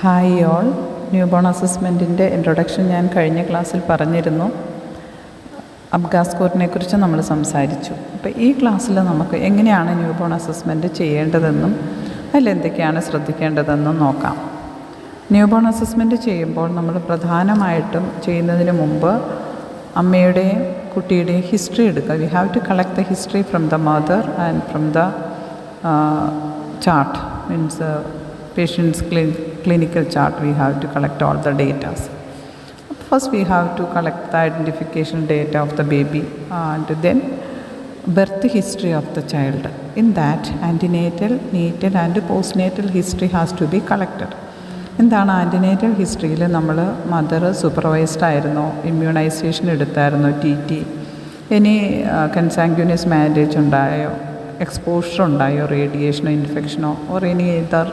Hi all new born അസസ്മെന്റിന്റെ introduction ഞാൻ കഴിഞ്ഞ ക്ലാസ്സിൽ പറഞ്ഞിരുന്നു. അബ്ഗാസ് സ്കോറിനെ കുറിച്ച് നമ്മൾ സംസാരിച്ചു. അപ്പോൾ ഈ ക്ലാസ്സിൽ നമുക്ക് എങ്ങനെയാണ് ന്യൂ ബോൺ അസസ്മെന്റ് ചെയ്യേണ്ടതെന്നും അതിലെന്തൊക്കെയാണ് ശ്രദ്ധിക്കേണ്ടതെന്നും നോക്കാം. ന്യൂ ബോൺ അസസ്മെന്റ് ചെയ്യുമ്പോൾ നമ്മൾ പ്രധാനമായിട്ടും ചെയ്യുന്നതിന് മുമ്പ് അമ്മയുടെയും കുട്ടിയുടെയും ഹിസ്റ്ററി എടുക്കുക. We have to collect the history from the mother and from the chart uh, patient's cli- clinical chart we have to collect all the data first we have to collect the identification data of the baby and then birth history of the child in that antenatal natal and postnatal history has to be collected എന്താണ് antenatal ഹിസ്റ്ററിയിൽ നമ്മൾ mother supervised ആയിരുന്നോ immunisation എടുത്തായിരുന്നോ T T ഇനി consanguineous marriage ഉണ്ടായോ exposure ഉണ്ടായോ റേഡിയേഷനോ ഇൻഫെക്ഷനോ or any other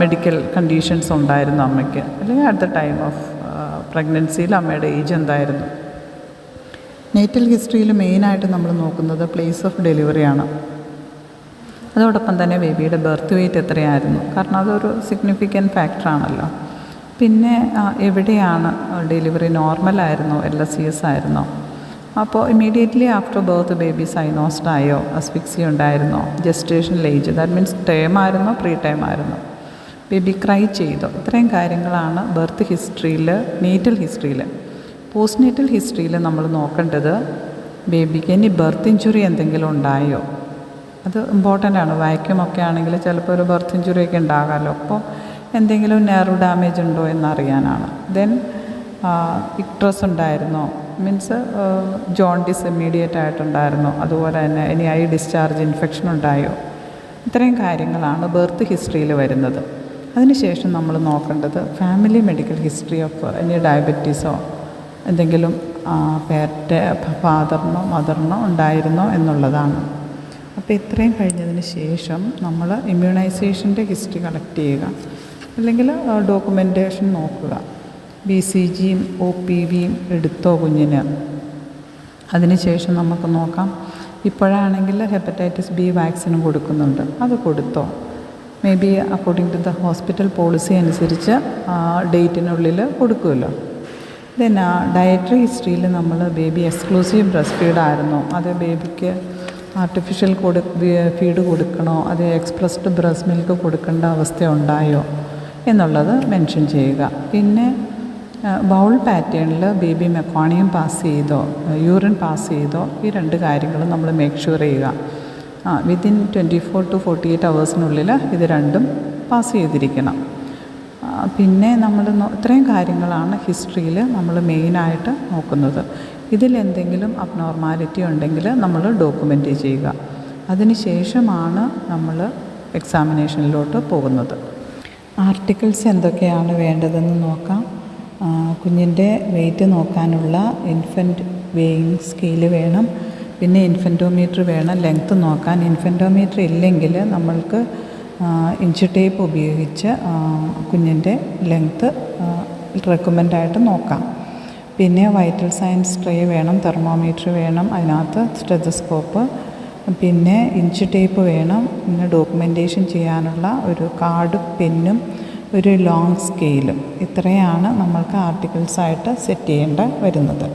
medical conditions ഉണ്ടായിരുന്നു അമ്മയ്ക്ക്. അല്ലെങ്കിൽ അറ്റ് ദ ടൈം ഓഫ് പ്രഗ്നൻസിയിൽ അമ്മയുടെ ഏജ് എന്തായിരുന്നു? നേറ്റൽ ഹിസ്റ്ററിയിൽ മെയിനായിട്ട് നമ്മൾ നോക്കുന്നത് പ്ലേസ് ഓഫ് ഡെലിവറിയാണ് അതോടൊപ്പം തന്നെ ബേബിയുടെ ബർത്ത് വെയ്റ്റ് എത്രയായിരുന്നു? കാരണം അതൊരു സിഗ്നിഫിക്കന്റ് ഫാക്ടറാണല്ലോ പിന്നെ എവിടെയാണ് ഡെലിവറി നോർമലായിരുന്നോ എൽ എസ് സി എസ് ആയിരുന്നോ? അപ്പോൾ immediately after birth baby cyanosed ആയോ അസ്ഫിക്സി ഉണ്ടായിരുന്നോ? Gestation age that means term ആയിരുന്നോ പ്രീ ടൈം ആയിരുന്നോ. ബേബി ക്രൈ ചെയ്തോ. ഇത്രയും കാര്യങ്ങളാണ് ബർത്ത് ഹിസ്റ്ററിയിൽ നീറ്റൽ ഹിസ്റ്ററിയിൽ പോസ്റ്റ് നീറ്റൽ ഹിസ്റ്ററിയിൽ നമ്മൾ നോക്കേണ്ടത് ബേബിക്ക് ഇനി ബർത്ത് ഇഞ്ചുറി എന്തെങ്കിലും ഉണ്ടായോ? അത് ഇമ്പോർട്ടന്റ് ആണ്. വാക്യൂമൊക്കെ ആണെങ്കിൽ ചിലപ്പോൾ ഒരു ബർത്ത് ഇഞ്ചുറി ഒക്കെ ഉണ്ടാകാമല്ലോ. അപ്പോൾ എന്തെങ്കിലും നെർവ് ഡാമേജ് ഉണ്ടോ എന്നറിയാനാണ്. ദെൻ ഇക്ട്രസ് ഉണ്ടായിരുന്നോ? മീൻസ് ജോണ്ടിസ് ഇമ്മീഡിയറ്റ് ആയിട്ടുണ്ടായിരുന്നോ. അതുപോലെ തന്നെ ഇനി ഐ ഡിസ്ചാർജ് ഇൻഫെക്ഷൻ ഉണ്ടായോ? ഇത്രയും കാര്യങ്ങളാണ് ബർത്ത് ഹിസ്റ്ററിയിൽ വരുന്നത്. അതിനുശേഷം നമ്മൾ നോക്കേണ്ടത് ഫാമിലി മെഡിക്കൽ ഹിസ്റ്ററി ഓഫ് ഇനി ഡയബറ്റീസോ എന്തെങ്കിലും പേരന്റെ ഫാദറിനോ മദറിനോ ഉണ്ടായിരുന്നോ എന്നുള്ളതാണ്. അപ്പോൾ ഇത്രയും കഴിഞ്ഞതിന് ശേഷം നമ്മൾ ഇമ്മ്യൂണൈസേഷന്റെ ഹിസ്റ്ററി കളക്ട് ചെയ്യുക. അല്ലെങ്കിൽ ഡോക്യുമെന്റേഷൻ നോക്കുക. ബി സി ജിയും ഒ പി വിയും എടുത്തോ കുഞ്ഞിന്? അതിനുശേഷം നമുക്ക് നോക്കാം. ഇപ്പോഴാണെങ്കിൽ ഹെപ്പറ്റൈറ്റിസ് ബി വാക്സിനും കൊടുക്കുന്നുണ്ട്. അത് കൊടുത്തോ? May be according to the hospital policy അനുസരിച്ച് ഡേറ്റിനുള്ളിൽ കൊടുക്കുമല്ലോ. ദെൻ ഡയറ്ററി ഹിസ്റ്ററിയിൽ നമ്മൾ ബേബി എക്സ്ക്ലൂസീവ് ബ്രസ്റ്റ് ഫീഡായിരുന്നോ അത് ബേബിക്ക് ആർട്ടിഫിഷ്യൽ കൊടു ഫീഡ് കൊടുക്കണോ? അത് എക്സ്പ്രസ്ഡ് ബ്രസ്റ്റ് മിൽക്ക് കൊടുക്കേണ്ട അവസ്ഥ ഉണ്ടായോ? എന്നുള്ളത് മെൻഷൻ ചെയ്യുക. പിന്നെ ബൗൾ പാറ്റേണിൽ ബേബി മെക്കോണിയം പാസ് ചെയ്തോ യൂറിൻ പാസ് ചെയ്തോ ഈ രണ്ട് കാര്യങ്ങളും നമ്മൾ മേക്ക് ഷുവർ ചെയ്യുക. ആ within twenty four to forty eight അവേഴ്സിനുള്ളിൽ ഇത് രണ്ടും പാസ് ചെയ്തിരിക്കണം. പിന്നെ നമ്മൾ ഇത്രയും കാര്യങ്ങളാണ് ഹിസ്റ്ററിയിൽ നമ്മൾ മെയിനായിട്ട് നോക്കുന്നത്. ഇതിലെന്തെങ്കിലും അബ്നോർമാലിറ്റി ഉണ്ടെങ്കിൽ നമ്മൾ ഡോക്യുമെന്റ് ചെയ്യുക. അതിന് ശേഷമാണ് നമ്മൾ എക്സാമിനേഷനിലോട്ട് പോകുന്നത്. ആർട്ടിക്കിൾസ് എന്തൊക്കെയാണ് വേണ്ടതെന്ന് നോക്കാം. കുഞ്ഞിന്റെ വെയിറ്റ് നോക്കാനുള്ള ഇൻഫന്റ് വെയിങ് സ്കെയിൽ വേണം. പിന്നെ ഇൻഫന്റോമീറ്റർ വേണം. ലെങ്ത്ത് നോക്കാൻ. ഇൻഫന്റോമീറ്റർ ഇല്ലെങ്കിൽ നമ്മൾക്ക് ഇഞ്ച് ടേപ്പ് ഉപയോഗിച്ച് കുഞ്ഞിന്റെ ലെങ്ത്ത് റെക്കമെൻഡായിട്ട് നോക്കാം. പിന്നെ വൈറ്റൽ സയൻസ് ട്രേ വേണം. തെർമോമീറ്റർ വേണം. അതിനകത്ത് സ്റ്റെതസ്കോപ്പ് പിന്നെ ഇഞ്ച് ടേപ്പ് വേണം. പിന്നെ ഡോക്യുമെന്റേഷൻ ചെയ്യാനുള്ള ഒരു കാർഡും പെന്നും ഒരു ലോങ് സ്കെയിലും ഇത്രയാണ് നമ്മൾക്ക് ആർട്ടിക്കിൾസായിട്ട് സെറ്റ് ചെയ്യേണ്ട വരുന്നത്.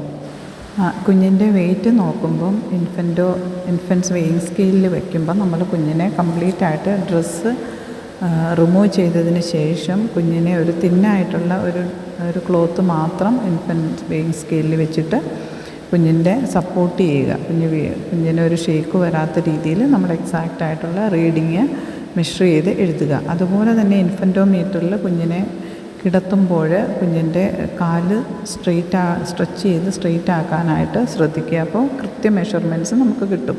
കുഞ്ഞിന്റെ വെയിറ്റ് നോക്കുമ്പം ഇൻഫന്റോ ഇൻഫൻസ് വെയിങ് സ്കെയിലിൽ വെക്കുമ്പോൾ നമ്മൾ കുഞ്ഞിനെ കംപ്ലീറ്റ് ആയിട്ട് ഡ്രസ്സ് റിമൂവ് ചെയ്തതിന് ശേഷം കുഞ്ഞിനെ ഒരു തിന്നായിട്ടുള്ള ഒരു ഒരു ക്ലോത്ത് മാത്രം ഇൻഫന്റ് വെയിങ് സ്കെയിലിൽ വെച്ചിട്ട് കുഞ്ഞിന്റെ സപ്പോർട്ട് ചെയ്യുക. കുഞ്ഞ് കുഞ്ഞിന് ഒരു ഷേക്ക് വരാത്ത രീതിയിൽ നമ്മൾ എക്സാക്റ്റ് ആയിട്ടുള്ള റീഡിങ് മെഷർ ചെയ്ത് എഴുതുക. അതുപോലെ തന്നെ ഇൻഫന്റോമീറ്ററിൽ കുഞ്ഞിനെ കിടത്തുമ്പോൾ കുഞ്ഞിന്റെ കാൽ സ്ട്രെയിറ്റ് ആ സ്ട്രെച്ച് ചെയ്ത് സ്ട്രെയിറ്റ് ആക്കാനായിട്ട് ശ്രദ്ധിക്കുക. അപ്പോൾ കൃത്യ മെഷർമെന്റ്സ് നമുക്ക് കിട്ടും.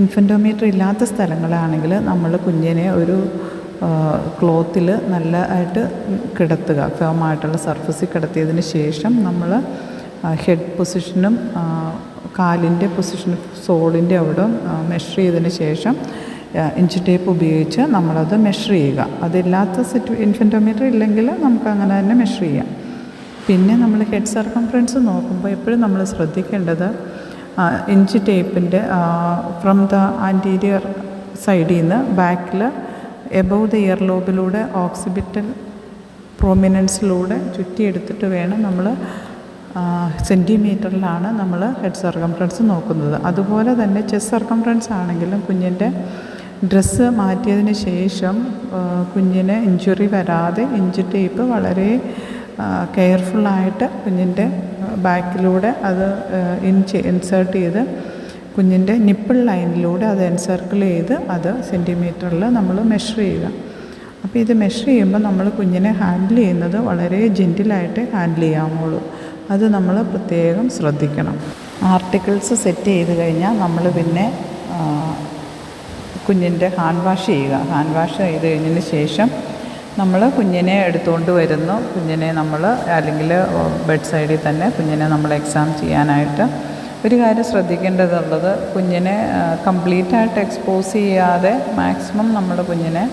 ഇൻഫന്റോമീറ്റർ ഇല്ലാത്ത സ്ഥലങ്ങളാണെങ്കിൽ നമ്മൾ കുഞ്ഞിനെ ഒരു ക്ലോത്തിൽ നല്ല ആയിട്ട് കിടത്തുക. ഫേമായിട്ടുള്ള സർഫസിൽ കിടത്തിയതിന് ശേഷം നമ്മൾ ഹെഡ് പൊസിഷനും കാലിന്റെ പൊസിഷനും സോളിന്റെ അവിടെ മെഷർ ചെയ്തതിന് ശേഷം ഇഞ്ച് ടേപ്പ് ഉപയോഗിച്ച് നമ്മളത് മെഷർ ചെയ്യുക. അതില്ലാത്ത സിറ്റു ഇൻഫന്റോമീറ്റർ ഇല്ലെങ്കിൽ നമുക്ക് അങ്ങനെ തന്നെ മെഷർ ചെയ്യാം. പിന്നെ നമ്മൾ ഹെഡ് സർക്കംഫറൻസ് നോക്കുമ്പോൾ എപ്പോഴും നമ്മൾ ശ്രദ്ധിക്കേണ്ടത് ഇഞ്ച് ടേപ്പിന്റെ ഫ്രം ദ ആന്റീരിയർ സൈഡിൽ നിന്ന് ബാക്കിൽ എബവ് ദ ഇയർ ലോബിലൂടെ ഓക്സിബിറ്റൽ പ്രോമിനൻസിലൂടെ ചുറ്റിയെടുത്തിട്ട് വേണം നമ്മൾ സെന്റിമീറ്ററിലാണ് നമ്മൾ ഹെഡ് സർക്കംഫറൻസ് നോക്കുന്നത്. അതുപോലെ തന്നെ ചെസ്റ്റ് സർക്കംഫറൻസ് ആണെങ്കിലും കുഞ്ഞിന്റെ ഡ്രസ്സ് മാറ്റിയതിന് ശേഷം കുഞ്ഞിന് ഇഞ്ചുറി വരാതെ ഇഞ്ച് ടേപ്പ് വളരെ കെയർഫുള്ളായിട്ട് കുഞ്ഞിന്റെ ബാക്കിലൂടെ അത് ഇൻ ഇൻസേർട്ട് ചെയ്ത് കുഞ്ഞിന്റെ നിപ്പിൾ ലൈനിലൂടെ അത് എൻസർക്കിൾ ചെയ്ത് അത് സെന്റിമീറ്ററിൽ നമ്മൾ മെഷർ ചെയ്യുക. അപ്പോൾ ഇത് മെഷർ ചെയ്യുമ്പോൾ നമ്മൾ കുഞ്ഞിനെ ഹാൻഡിൽ ചെയ്യുന്നത് വളരെ ജെന്റിലായിട്ട് ഹാൻഡിൽ ചെയ്യാമുള്ളൂ അത് നമ്മൾ പ്രത്യേകം ശ്രദ്ധിക്കണം. ആർട്ടിക്കിൾസ് സെറ്റ് ചെയ്ത് കഴിഞ്ഞാൽ നമ്മൾ പിന്നെ കുഞ്ഞിന്റെ ഹാൻഡ് വാഷ് ചെയ്യുക. ഹാൻഡ് വാഷ് ചെയ്ത് കഴിഞ്ഞതിന് ശേഷം നമ്മൾ കുഞ്ഞിനെ എടുത്തുകൊണ്ട് വരുന്നു. കുഞ്ഞിനെ നമ്മൾ അല്ലെങ്കിൽ ബെഡ് സൈഡിൽ തന്നെ കുഞ്ഞിനെ നമ്മൾ എക്സാം ചെയ്യാനായിട്ട് ഒരു കാര്യം ശ്രദ്ധിക്കേണ്ടതുള്ളത് കുഞ്ഞിനെ കംപ്ലീറ്റ് ആയിട്ട് എക്സ്പോസ് ചെയ്യാതെ മാക്സിമം നമ്മൾ കുഞ്ഞിനെ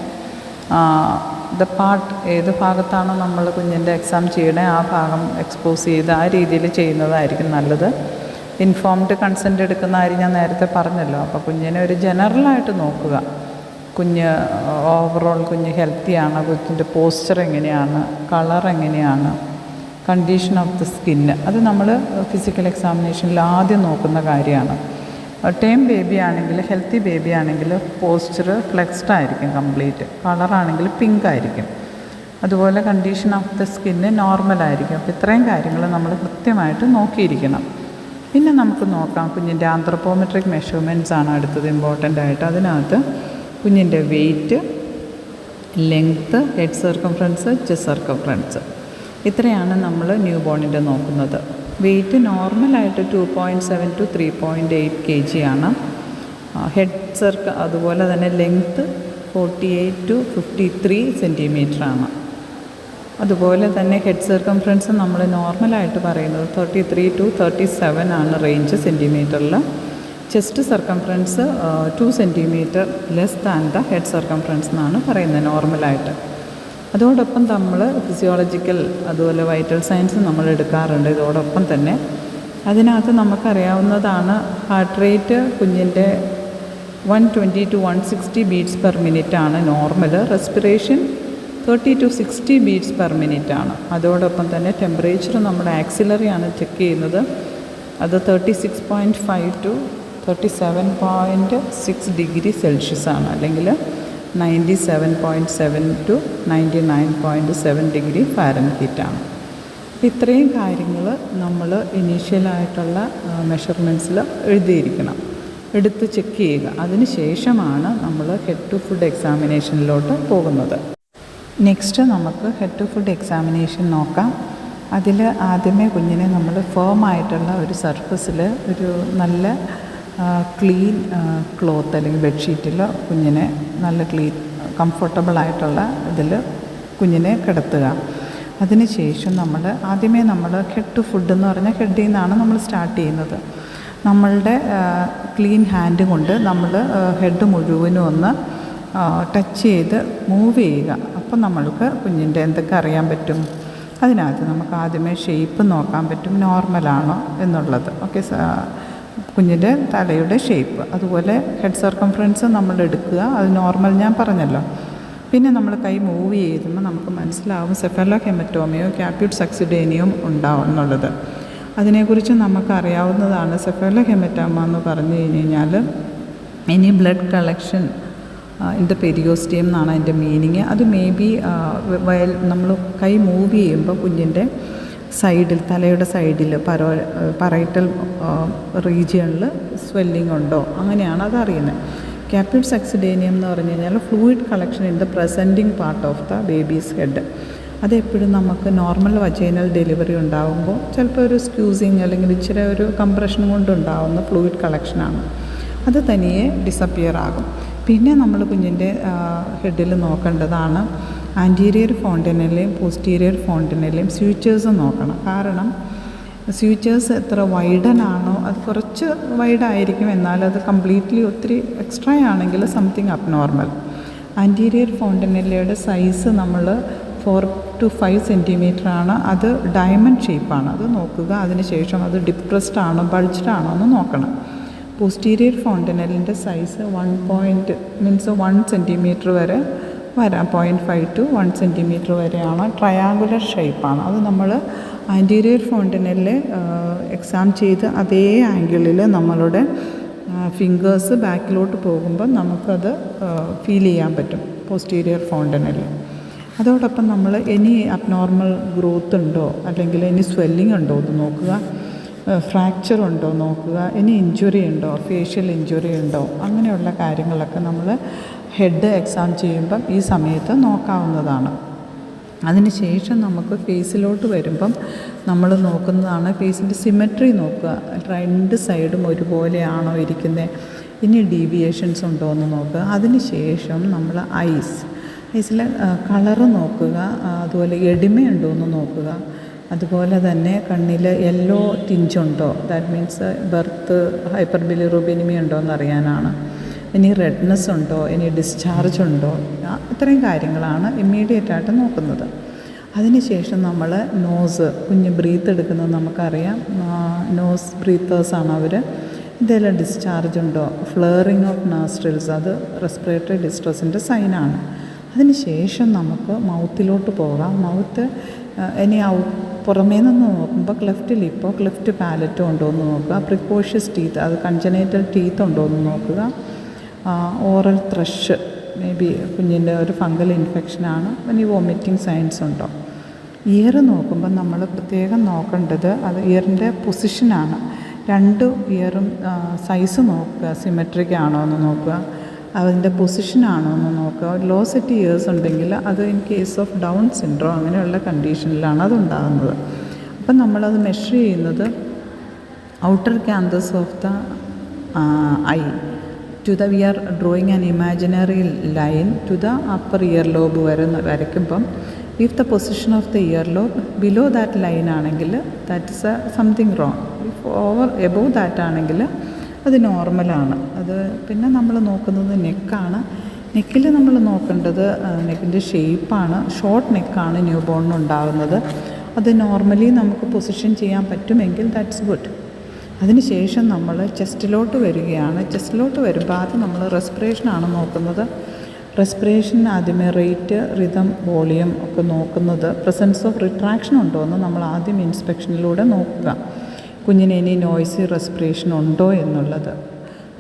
ദ പാർട്ട് ഏത് ഭാഗത്താണോ നമ്മൾ കുഞ്ഞിന്റെ എക്സാം ചെയ്യണേ ആ ഭാഗം എക്സ്പോസ് ചെയ്ത് ആ രീതിയിൽ ചെയ്യുന്നതായിരിക്കും നല്ലത്. ഇൻഫോംഡ് കൺസെന്റ് എടുക്കുന്ന ആര് ഞാൻ നേരത്തെ പറഞ്ഞല്ലോ. അപ്പോൾ കുഞ്ഞിനെ ഒരു ജനറലായിട്ട് നോക്കുക. കുഞ്ഞ് ഓവറോൾ കുഞ്ഞ് ഹെൽത്തിയാണ് കുഞ്ഞിന്റെ പോസ്ചർ എങ്ങനെയാണ്? കളർ എങ്ങനെയാണ്? കണ്ടീഷൻ ഓഫ് ദി സ്കിന്ന് അത് നമ്മൾ ഫിസിക്കൽ എക്സാമിനേഷനിൽ ആദ്യം നോക്കുന്ന കാര്യമാണ്. ടേം ബേബി ആണെങ്കിൽ ഹെൽത്തി ബേബി ആണെങ്കിൽ പോസ്ചർ ഫ്ലെക്സ്ഡ് ആയിരിക്കും കംപ്ലീറ്റ് കളറാണെങ്കിൽ പിങ്ക് ആയിരിക്കും. അതുപോലെ കണ്ടീഷൻ ഓഫ് ദ സ്കിന്ന് നോർമലായിരിക്കും അപ്പോൾ ഇത്രയും കാര്യങ്ങൾ നമ്മൾ കൃത്യമായിട്ട് നോക്കിയിരിക്കണം. പിന്നെ നമുക്ക് നോക്കാം. കുഞ്ഞിന്റെ ആന്ത്രപ്പോമെട്രിക് മെഷർമെന്റ്സ് ആണ് അടുത്തത് ഇമ്പോർട്ടന്റ് ആയിട്ട്. അതിനകത്ത് കുഞ്ഞിന്റെ weight length head circumference chest circumference ഇത്രയാണ് നമ്മൾ ന്യൂ ബോണിന്റെ നോക്കുന്നത്. വെയിറ്റ് നോർമലായിട്ട് two point seven to three point eight K G ആണ്. ഹെഡ് സർക്ക അതുപോലെ തന്നെ length forty eight to fifty three centimetre ആണ്. അതുപോലെ തന്നെ ഹെഡ് സർക്കംഫറൻസ് നമ്മൾ നോർമലായിട്ട് പറയുന്നത് thirty three to thirty seven ആണ് range സെന്റിമീറ്ററിൽ chest circumference two centimetre less than the head circumference എന്നാണ് പറയുന്നത് നോർമലായിട്ട് അതോടൊപ്പം നമ്മൾ ഫിസിയോളജിക്കൽ അതുപോലെ വൈറ്റൽ സയൻസ് നമ്മൾ എടുക്കാറുണ്ട്. ഇതോടൊപ്പം തന്നെ അതിനകത്ത് നമുക്കറിയാവുന്നതാണ് ഹാർട്ട് റേറ്റ് കുഞ്ഞിന്റെ one twenty to one sixty beats per minute ആണ് normal respiration thirty to sixty beats per minute ആണ്. അതോടൊപ്പം തന്നെ ടെമ്പറേച്ചർ നമ്മുടെ ആക്സിലറി ആണ് ചെക്ക് ചെയ്യുന്നത്. അത് thirty six point five to thirty seven point six degree Celsius ആണ്. അല്ലെങ്കിൽ ninety seven point seven to ninety nine point seven degree ഫാരൻഹീറ്റാണ് അപ്പോൾ ഇത്രയും കാര്യങ്ങൾ നമ്മൾ ഇനീഷ്യലായിട്ടുള്ള മെഷർമെന്റ്സിൽ എഴുതിയിരിക്കണം. എടുത്ത് ചെക്ക് ചെയ്യുക. അതിന് ശേഷമാണ് നമ്മൾ ഹെഡ് ടു ഫുഡ് എക്സാമിനേഷനിലോട്ട് പോകുന്നത്. നെക്സ്റ്റ് നമുക്ക് ഹെഡ് ടു ഫുഡ് എക്സാമിനേഷൻ നോക്കാം. അതിൽ ആദ്യമേ കുഞ്ഞിനെ നമ്മൾ ഫേം ആയിട്ടുള്ള ഒരു സർഫസിൽ ഒരു നല്ല ക്ലീൻ ക്ലോത്ത് അല്ലെങ്കിൽ ബെഡ്ഷീറ്റിൽ കുഞ്ഞിനെ നല്ല ക്ലീൻ കംഫർട്ടബിൾ ആയിട്ടുള്ള ഇതിൽ കുഞ്ഞിനെ കിടത്തുക. അതിനുശേഷം നമ്മൾ ആദ്യമേ നമ്മൾ ഹെഡ് ടു ഫുഡ് എന്ന് പറഞ്ഞാൽ ഹെഡിൽ നിന്നാണ് നമ്മൾ സ്റ്റാർട്ട് ചെയ്യുന്നത്. നമ്മളുടെ ക്ലീൻ ഹാൻഡ് കൊണ്ട് നമ്മൾ ഹെഡ് മുഴുവനും ഒന്ന് ടച്ച് ചെയ്ത് മൂവ് ചെയ്യുക. അപ്പം നമ്മൾക്ക് കുഞ്ഞിന്റെ എന്തൊക്കെ അറിയാൻ പറ്റും? അതിനകത്ത് നമുക്ക് ആദ്യമേ ഷേപ്പ് നോക്കാൻ പറ്റും നോർമലാണോ എന്നുള്ളത്. ഓക്കെ കുഞ്ഞിന്റെ തലയുടെ ഷേപ്പ് അതുപോലെ ഹെഡ് സർക്കംഫറൻസ് നമ്മൾ എടുക്കുക അത് നോർമൽ ഞാൻ പറഞ്ഞല്ലോ. പിന്നെ നമ്മൾ കൈ മൂവ് ചെയ്യുമ്പോൾ നമുക്ക് മനസ്സിലാവും സെഫലോ ഹെമറ്റോമിയോ ക്യാപ്യൂട്ട് സക്സിഡേനിയും ഉണ്ടാവും എന്നുള്ളത്. അതിനെക്കുറിച്ച് നമുക്കറിയാവുന്നതാണ് സെഫലോ ഹെമറ്റോമ എന്ന് പറഞ്ഞു കഴിഞ്ഞ് കഴിഞ്ഞാൽ ഇനി blood collection in the periosteum എന്നാണ് അതിന്റെ മീനിങ് അത് മേ ബി വയൽ നമ്മൾ കൈ മൂവ് ചെയ്യുമ്പോൾ കുഞ്ഞിന്റെ സൈഡിൽ തലയുടെ സൈഡിൽ പരോ പറയിട്ടൽ റീജിയണിൽ സ്വെല്ലിംഗ് ഉണ്ടോ? അങ്ങനെയാണ് അത് അറിയുന്നത്. ക്യാപ്യൂട്ട് സെക്സിഡേനിയം എന്ന് പറഞ്ഞു കഴിഞ്ഞാൽ fluid collection in the presenting part of the baby's head അതെപ്പോഴും നമുക്ക് നോർമൽ വജൈനൽ ഡെലിവറി ഉണ്ടാകുമ്പോൾ ചിലപ്പോൾ ഒരു സ്ക്യൂസിങ് അല്ലെങ്കിൽ ഇച്ചിരി ഒരു കംപ്രഷൻ കൊണ്ടുണ്ടാകുന്ന ഫ്ലൂയിഡ് കളക്ഷനാണ് അത് തനിയെ ഡിസപ്പിയർ ആകും. പിന്നെ നമ്മൾ കുഞ്ഞിന്റെ ഹെഡിൽ നോക്കേണ്ടതാണ് ആന്റീരിയർ ഫോണ്ടിനെയും പോസ്റ്റീരിയർ ഫോണ്ടിനെയും സ്യൂച്ചേഴ്സ് നോക്കണം. കാരണം സ്യൂച്ചേഴ്സ് എത്ര വൈഡനാണോ അത് കുറച്ച് വൈഡായിരിക്കും എന്നാൽ അത് കംപ്ലീറ്റ്ലി ഒത്തിരി എക്സ്ട്രാ ആണെങ്കിൽ സംതിങ് അബ്നോർമൽ ആന്റീരിയർ ഫോണ്ടിനെല്ലയുടെ സൈസ് നമ്മൾ ഫോർ ടു ഫൈവ് സെന്റിമീറ്റർ ആണ്. അത് ഡയമണ്ട് ഷേപ്പാണ് അത് നോക്കുക. അതിനുശേഷം അത് ഡിപ്രസ്ഡ് ആണോ ബൾജ്ഡ് ആണോ എന്ന് നോക്കണം. Posterior ഫോണ്ടനലിന്റെ size one point means one centimetre വരെ വരാം. Point five to one centimetre വരെയാണ്. ട്രയാങ്കുലർ ഷേപ്പാണ് അത് നമ്മൾ ആന്റീരിയർ ഫോണ്ടനലിൽ എക്സാം ചെയ്ത് അതേ ആംഗിളിൽ നമ്മളുടെ ഫിംഗേഴ്സ് ബാക്കിലോട്ട് പോകുമ്പോൾ നമുക്കത് ഫീൽ ചെയ്യാൻ പറ്റും പോസ്റ്റീരിയർ ഫോണ്ടനൽ അതോടൊപ്പം നമ്മൾ എനി അബ്നോർമൽ ഗ്രോത്ത് ഉണ്ടോ അല്ലെങ്കിൽ എനി സ്വെല്ലിംഗ് ഉണ്ടോ എന്ന് നോക്കുക. ഫ്രാക്ചർ ഉണ്ടോ നോക്കുക. ഇനി ഇഞ്ചുറി ഉണ്ടോ? ഫേഷ്യൽ ഇഞ്ചുറി ഉണ്ടോ? അങ്ങനെയുള്ള കാര്യങ്ങളൊക്കെ നമ്മൾ ഹെഡ് എക്സാം ചെയ്യുമ്പം ഈ സമയത്ത് നോക്കാവുന്നതാണ്. അതിന് ശേഷം നമുക്ക് ഫേസിലോട്ട് വരുമ്പം നമ്മൾ നോക്കുന്നതാണ് ഫേസിന്റെ സിമെട്രി നോക്കുക. രണ്ട് സൈഡും ഒരുപോലെയാണോ ഇരിക്കുന്നത് ഇനി ഡീവിയേഷൻസ് ഉണ്ടോ എന്ന് നോക്കുക. അതിന് ശേഷം നമ്മൾ ഐസ് ഐസിലെ കളറ് നോക്കുക. അതുപോലെ എടിമയുണ്ടോ എന്ന് നോക്കുക. അതുപോലെ തന്നെ കണ്ണിൽ yellow ടിഞ്ചുണ്ടോ that means birth hyper bilirubinaemia ഉണ്ടോ എന്ന് അറിയാനാണ്. ഇനി റെഡ്നെസ് ഉണ്ടോ? ഇനി ഡിസ്ചാർജ് ഉണ്ടോ? ഇത്രയും കാര്യങ്ങളാണ് ഇമ്മീഡിയറ്റ് ആയിട്ട് നോക്കുന്നത്. അതിനുശേഷം നമ്മൾ നോസ് കുഞ്ഞ് ബ്രീത്ത് എടുക്കുന്നത് നമുക്കറിയാം. നോസ് ബ്രീത്തേഴ്സാണ് അവർ ഇതെല്ലാം ഡിസ്ചാർജ് ഉണ്ടോ? ഫ്ലെയറിങ് ഓഫ് നാസ്ട്രിൽസ് അത് റെസ്പിറേറ്ററി ഡിസ്ട്രസിന്റെ സൈനാണ് അതിന് ശേഷം നമുക്ക് മൗത്തിലോട്ട് പോകാം. മൗത്ത് ഇനി ഔ പുറമേ നിന്ന് നോക്കുമ്പോൾ ക്ലെഫ്റ്റ് ലിപ്പോ ക്ലെഫ്റ്റ് പാലറ്റോ ഉണ്ടോ എന്ന് നോക്കുക പ്രിക്കോഷ്യസ് ടീത്ത് അത് കൺജനേറ്റൽ ടീത്ത് ഉണ്ടോ എന്ന് നോക്കുക. ഓറൽ ത്രഷ് മേ ബി കുഞ്ഞിന്റെ ഒരു ഫംഗൽ ഇൻഫെക്ഷനാണ് ഇനി വോമിറ്റിംഗ് സയൻസ് ഉണ്ടോ. ഇയർ നോക്കുമ്പോൾ നമ്മൾ പ്രത്യേകം നോക്കേണ്ടത് അത് ഇയറിന്റെ പൊസിഷനാണ് രണ്ട് ഇയറും സൈസ് നോക്കുക സിമെട്രിക് ആണോ എന്ന് നോക്കുക. അതിന്റെ പൊസിഷനാണോ എന്ന് നോക്കുക. ലോ സെറ്റ് ഇയേഴ്സ് ഉണ്ടെങ്കിൽ അത് in case of down syndrome അങ്ങനെയുള്ള കണ്ടീഷനിലാണ് അതുണ്ടാകുന്നത്. അപ്പം നമ്മളത് മെഷർ ചെയ്യുന്നത് outer canvas of the eye to the V R drawing an imaginary line to the upper ear lobe വരെ വരയ്ക്കുമ്പം if the position of the ear lobe below that line ആണെങ്കിൽ that is a something wrong if over above that ആണെങ്കിൽ അത് നോർമലാണ്. അത് പിന്നെ നമ്മൾ നോക്കുന്നത് നെക്കാണ്. നെക്കിൽ നമ്മൾ നോക്കേണ്ടത് നെക്കിന്റെ ഷേപ്പാണ്. ഷോർട്ട് നെക്കാണ് ന്യൂ ബോണിനുണ്ടാകുന്നത് അത് നോർമലി നമുക്ക് പൊസിഷൻ ചെയ്യാൻ പറ്റുമെങ്കിൽ ദാറ്റ്സ് ഗുഡ്. അതിനുശേഷം നമ്മൾ ചെസ്റ്റിലോട്ട് വരികയാണ്. ചെസ്റ്റിലോട്ട് വരുമ്പോൾ ആദ്യം നമ്മൾ റെസ്പിറേഷനാണ് നോക്കുന്നത്. റെസ്പിറേഷൻ ആദ്യമേ റേറ്റ് റിതം വോളിയം ഒക്കെ നോക്കുന്നത്. പ്രസൻസ് ഓഫ് റിട്രാക്ഷൻ ഉണ്ടോ എന്ന് നമ്മൾ ആദ്യം ഇൻസ്പെക്ഷനിലൂടെ നോക്കുക. കുഞ്ഞിന് ഇനി നോയ്സി റെസ്പിറേഷൻ ഉണ്ടോ എന്നുള്ളത്.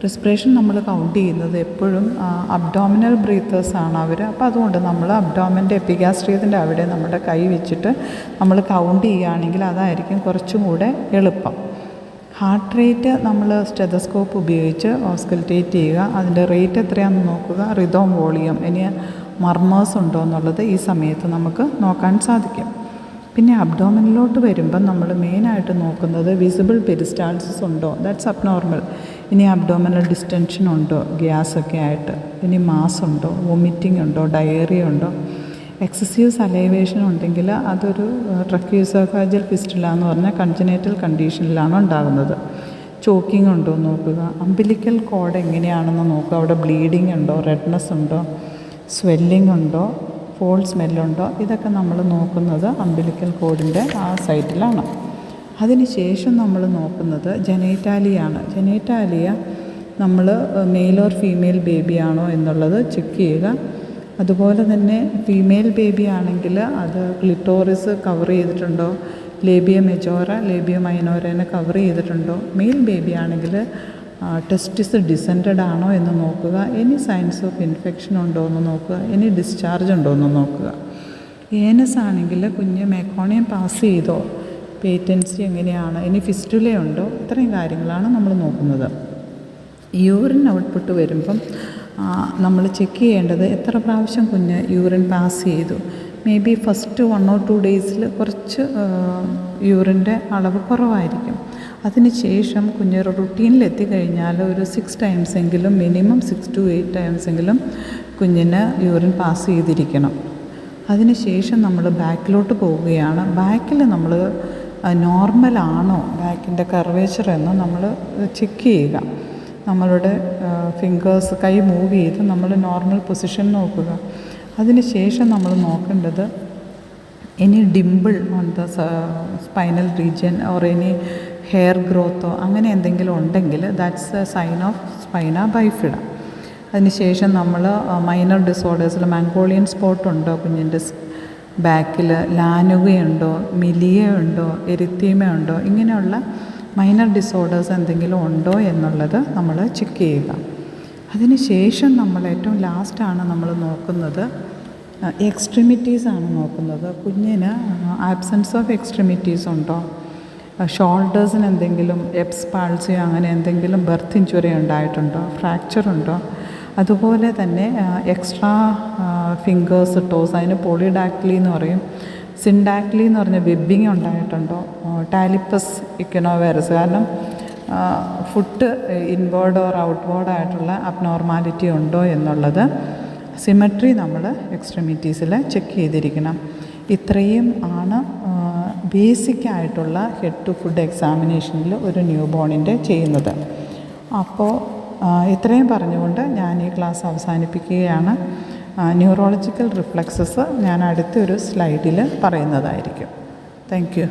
റെസ്പിറേഷൻ നമ്മൾ കൗണ്ട് ചെയ്യുന്നത് എപ്പോഴും അബ്ഡോമിനൽ ബ്രീത്തേഴ്സാണ് അവർ അപ്പോൾ അതുകൊണ്ട് നമ്മൾ അബ്ഡോമിന്റെ എപ്പിഗാസ്ട്രിയത്തിന്റെ അവിടെ നമ്മുടെ കൈ വെച്ചിട്ട് നമ്മൾ കൗണ്ട് ചെയ്യുകയാണെങ്കിൽ അതായിരിക്കും കുറച്ചും കൂടെ എളുപ്പം. ഹാർട്ട് റേറ്റ് നമ്മൾ സ്റ്റെതസ്കോപ്പ് ഉപയോഗിച്ച് ഓസ്കൽറ്റേറ്റ് ചെയ്യുക. അതിന്റെ റേറ്റ് എത്രയാണെന്ന് നോക്കുക. റിതോം വോളിയം ഇനി മർമേഴ്സ് ഉണ്ടോ എന്നുള്ളത് ഈ സമയത്ത് നമുക്ക് നോക്കാൻ സാധിക്കും. പിന്നെ അബ്ഡോമിനിലോട്ട് വരുമ്പം നമ്മൾ മെയിനായിട്ട് നോക്കുന്നത് വിസിബിൾ പെരിസ്റ്റാൾസിസ് ഉണ്ടോ? ദാറ്റ്സ് അബ്നോർമൽ ഇനി അബ്ഡോമിനൽ ഡിസ്റ്റൻഷൻ ഉണ്ടോ? ഗ്യാസ് ഒക്കെ ആയിട്ട്. ഇനി മാസ് ഉണ്ടോ? വൊമിറ്റിംഗ് ഉണ്ടോ? ഡയറിയ ഉണ്ടോ? എക്സസീവ് സലൈവേഷൻ ഉണ്ടെങ്കിൽ അതൊരു ട്രക്യൂസോഫാജൽ ഫിസ്റ്റില എന്ന് പറഞ്ഞാൽ കൺജനേറ്റൽ കണ്ടീഷനിലാണ് ഉണ്ടാകുന്നത്. ചോക്കിംഗ് ഉണ്ടോ നോക്കുക. അമ്പിലിക്കൽ കോഡ് എങ്ങനെയാണെന്ന് നോക്കുക. അവിടെ ബ്ലീഡിംഗ് ഉണ്ടോ? റെഡ്നെസ് ഉണ്ടോ? സ്വെല്ലിംഗ് ഉണ്ടോ? ഫോൾ സ്മെല്ലുണ്ടോ? ഇതൊക്കെ നമ്മൾ നോക്കുന്നത് അമ്പിലിക്കൽ കോഡിന്റെ ആ സൈറ്റിലാണ്. അതിനുശേഷം നമ്മൾ നോക്കുന്നത് ജനേറ്റാലിയാണ്. ജനേറ്റാലിയ നമ്മൾ മെയിൽ ഓർ ഫീമെയിൽ ബേബിയാണോ എന്നുള്ളത് ചെക്ക് ചെയ്യുക. അതുപോലെ തന്നെ ഫീമെയിൽ ബേബി ആണെങ്കിൽ അത് ക്ലിറ്റോറിസ് കവർ ചെയ്തിട്ടുണ്ടോ? ലേബിയ മെജോറ ലേബിയ മൈനോറേനെ കവർ ചെയ്തിട്ടുണ്ടോ? മെയിൽ ബേബി ആണെങ്കിൽ ടെസ്റ്റിസ് ഡിസെന്റഡ് ആണോ എന്ന് നോക്കുക. എനി സൈൻസ് ഓഫ് ഇൻഫെക്ഷൻ ഉണ്ടോ എന്ന് നോക്കുക. എനി ഡിസ്ചാർജ് ഉണ്ടോ എന്ന് നോക്കുക. ഏനസ് ആണെങ്കിൽ കുഞ്ഞ് മെക്കോണിയം പാസ് ചെയ്തോ? പേറ്റൻസി എങ്ങനെയാണ്? ഇനി ഫിസ്റ്റുലയുണ്ടോ ഇത്രയും കാര്യങ്ങളാണ് നമ്മൾ നോക്കുന്നത്. യൂറിൻ ഔട്ട്പുട്ട് വരുമ്പം നമ്മൾ ചെക്ക് ചെയ്യേണ്ടത് എത്ര പ്രാവശ്യം കുഞ്ഞ് യൂറിൻ പാസ് ചെയ്തു? May be first one or two ഡേയ്സിൽ കുറച്ച് യൂറിന്റെ അളവ് കുറവായിരിക്കും. അതിന് ശേഷം കുഞ്ഞ് റുട്ടീനിലെത്തി എത്തിക്കഴിഞ്ഞാൽ ഒരു സിക്സ് ടൈംസ് എങ്കിലും minimum six to eight times എങ്കിലും കുഞ്ഞിന് യൂറിൻ പാസ് ചെയ്തിരിക്കണം. അതിന് ശേഷം നമ്മൾ ബാക്കിലോട്ട് പോവുകയാണ്. ബാക്കിൽ നമ്മൾ നോർമലാണോ ബാക്കിന്റെ കർവേച്ചർ എന്ന് നമ്മൾ ചെക്ക് ചെയ്യുക. നമ്മളുടെ ഫിംഗേഴ്സ് കൈ മൂവ് ചെയ്ത് നമ്മൾ നോർമൽ പൊസിഷൻ നോക്കുക. അതിന് ശേഷം നമ്മൾ നോക്കേണ്ടത് any dimple on the spinal region or any hair ഗ്രോത്തോ അങ്ങനെ എന്തെങ്കിലും ഉണ്ടെങ്കിൽ that's a sign of spina bifida അതിനുശേഷം നമ്മൾ മൈനർ ഡിസോർഡേഴ്സിൽ മാങ്കോളിയൻ സ്പോട്ട് ഉണ്ടോ കുഞ്ഞിന്റെ ബാക്കിൽ ലാനുകയുണ്ടോ മിലിയുണ്ടോ എരിത്തീമയുണ്ടോ ഇങ്ങനെയുള്ള മൈനർ ഡിസോർഡേഴ്സ് എന്തെങ്കിലും ഉണ്ടോ എന്നുള്ളത് നമ്മൾ ചെക്ക് ചെയ്യുക. അതിനുശേഷം നമ്മൾ ഏറ്റവും ലാസ്റ്റാണ് നമ്മൾ നോക്കുന്നത് എക്സ്ട്രിമിറ്റീസ് ആണ് നോക്കുന്നത്. കുഞ്ഞിന് ആബ്സെൻസ് ഓഫ് എക്സ്ട്രിമിറ്റീസ് ഉണ്ടോ ഷോൾഡേഴ്സിന് എന്തെങ്കിലും എപ്സ് പാൾസിയോ അങ്ങനെ എന്തെങ്കിലും ബർത്ത് ഇഞ്ചുറി ഉണ്ടായിട്ടുണ്ടോ? ഫ്രാക്ചർ ഉണ്ടോ? അതുപോലെ തന്നെ എക്സ്ട്രാ ഫിംഗേഴ്സ് ടോസ് അതിന് പോളിഡാക്ലി എന്ന് പറയും. സിൻഡാക്ലി എന്ന് പറഞ്ഞ വെബിങ് ഉണ്ടായിട്ടുണ്ടോ? ടാലിപ്പസ് ഇക്കനോവൈറസ് കാരണം ഫുട്ട് ഇൻവേർഡ് ഓർ ഔട്ട്വേർഡ് ആയിട്ടുള്ള അബ്നോർമാലിറ്റി ഉണ്ടോ എന്നുള്ളത് സിമട്രി നമ്മൾ എക്സ്ട്രിമിറ്റീസിൽ ചെക്ക് ചെയ്തിരിക്കണം. ഇത്രയും ആണ് ബേസിക് ആയിട്ടുള്ള ഹെഡ് ടു ഫുഡ് എക്സാമിനേഷനിൽ ഒരു ന്യൂ ബോണിന്റെ ചെയ്യുന്നത്. അപ്പോൾ ഇത്രയും പറഞ്ഞുകൊണ്ട് ഞാൻ ഈ ക്ലാസ് അവസാനിപ്പിക്കുകയാണ്. ന്യൂറോളജിക്കൽ റിഫ്ലക്സസ് ഞാൻ അടുത്തൊരു സ്ലൈഡിൽ പറയുന്നതായിരിക്കും. താങ്ക്